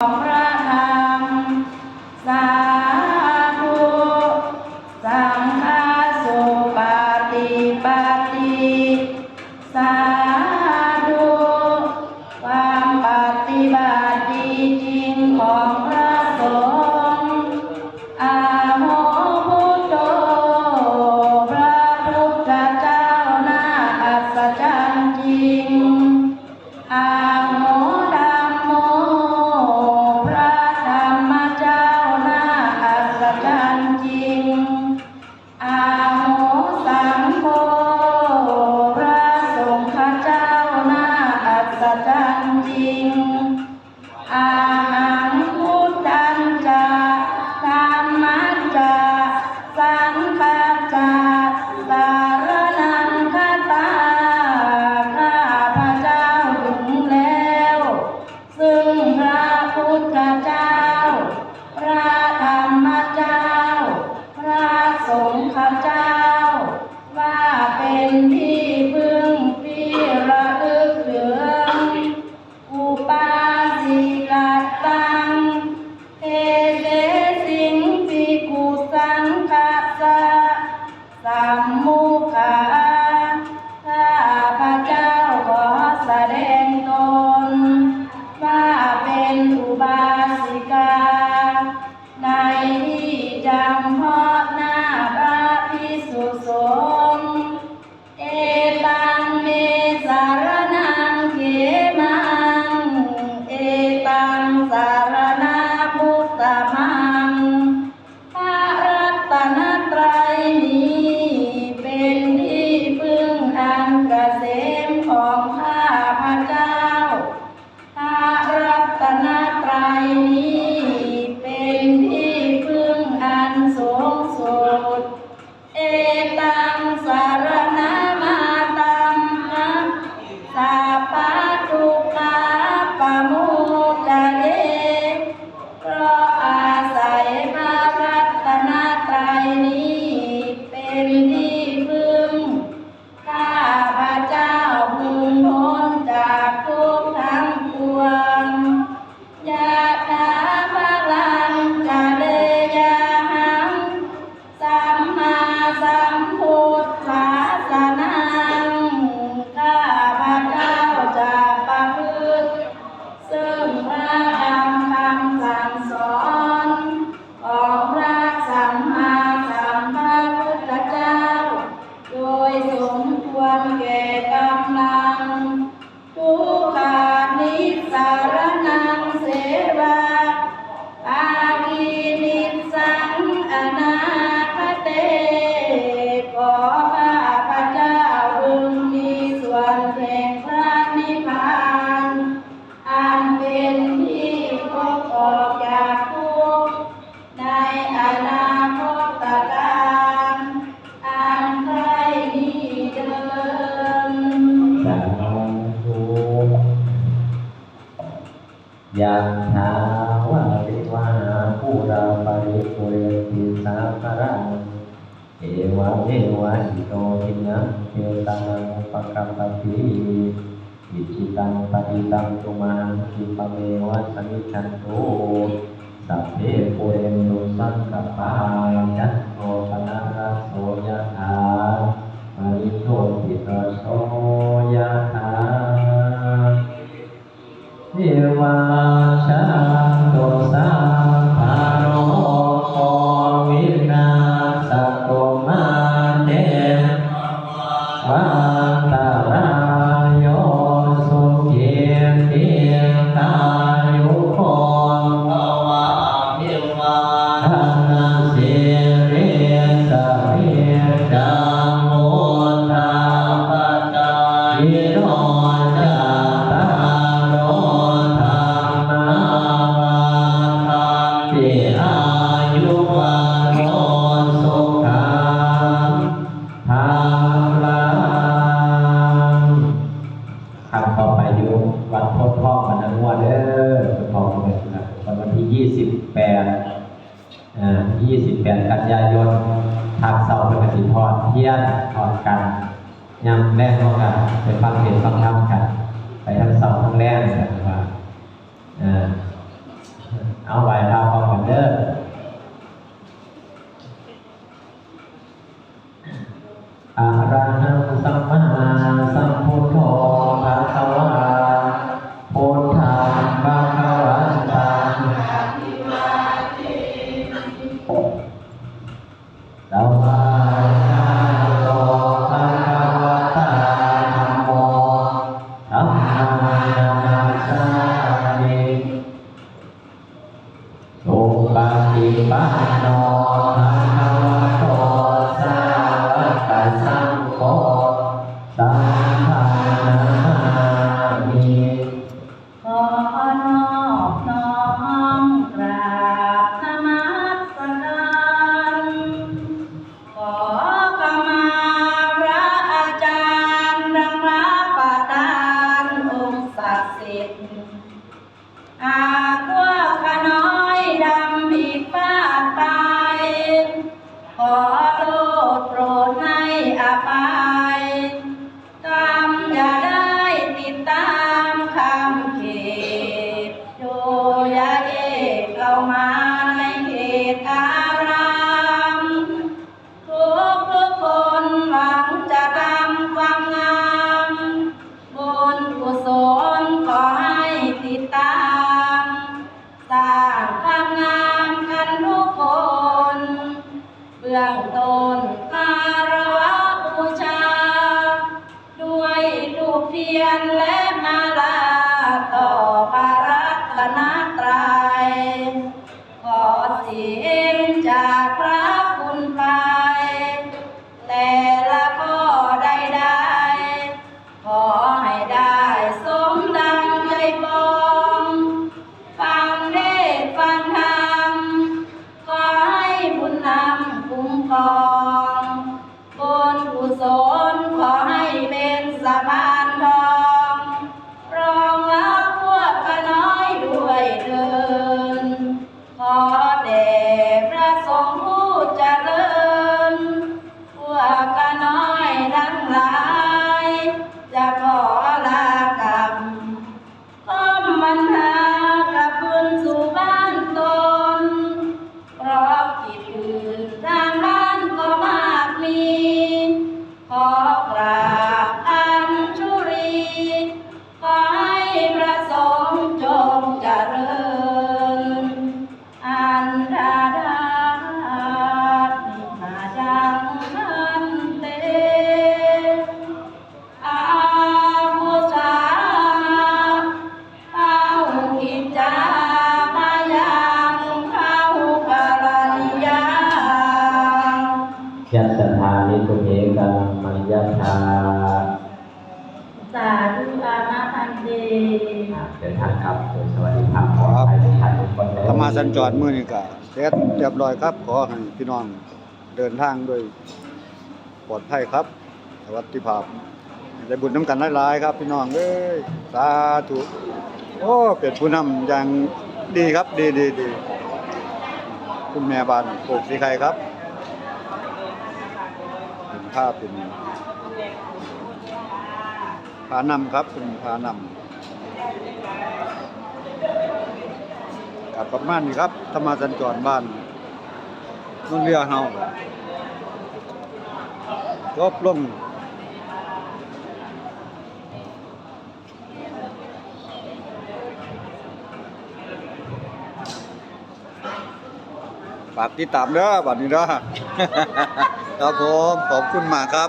All right. en. ยังสาวะริวาผู้เราปริโภคิสาภรังเอวะเอวะอิโตหินะเทตังปะกัมปะติอิจิตังปะอิตังตุมาอิปะเมวะสมิจันโตุสัพเพปุเรนตุสังกปายัตโตปนาระโสยะถาปริโชติระโสยะถา วิวาชังตสังภาโรโควินาสัตุมาเตวันตารายสุขีติตายุโคภวะมิวา นกันยายนทางเสาเป็นปฏิพรเทียนทอดกันยำแรงร่นมกันไปฟังเทศฟังธรรมกัน ไปทั้งเสาทั้งแรงกันว่าเอาไหวพาพร้อมกันเดิมอารัง อารามทุกทุกๆคนหวังจะทำความงามบุญกุศลขอให้ติดตามสร้างความงามกันทุกคน เบื้องต้นคารวะบูชา ด้วยทูเทียนและ สถานิตุเอกังมัญญาธาสาธุอามาพันเตเดินทางกลับโดยสวัสดิภาพปลอดภัยทุกท่านทุกคนเด้อธรรมาสัญจรมื้อนี้ก็เสร็จเรียบร้อยครับ ขอให้พี่น้องเดินทางด้วยปลอดภัยครับ สวัสดิภาพได้บุญน้ำกันหลายๆครับ พี่น้องเอ้ยสาธุโอ้เป็นผู้นำอย่างดีครับ ดีดีดีคุณแม่บ้านโปกสีไข่ครับ ภาพเป็นพานำครับเป็นพานำกับประมาณนี้ครับธรรมาสัญจรบ้านน้องเรือเฮาจบลงฝากติดตามเด้อบัดนี้เด้อ ครับผม ขอบคุณมากครับ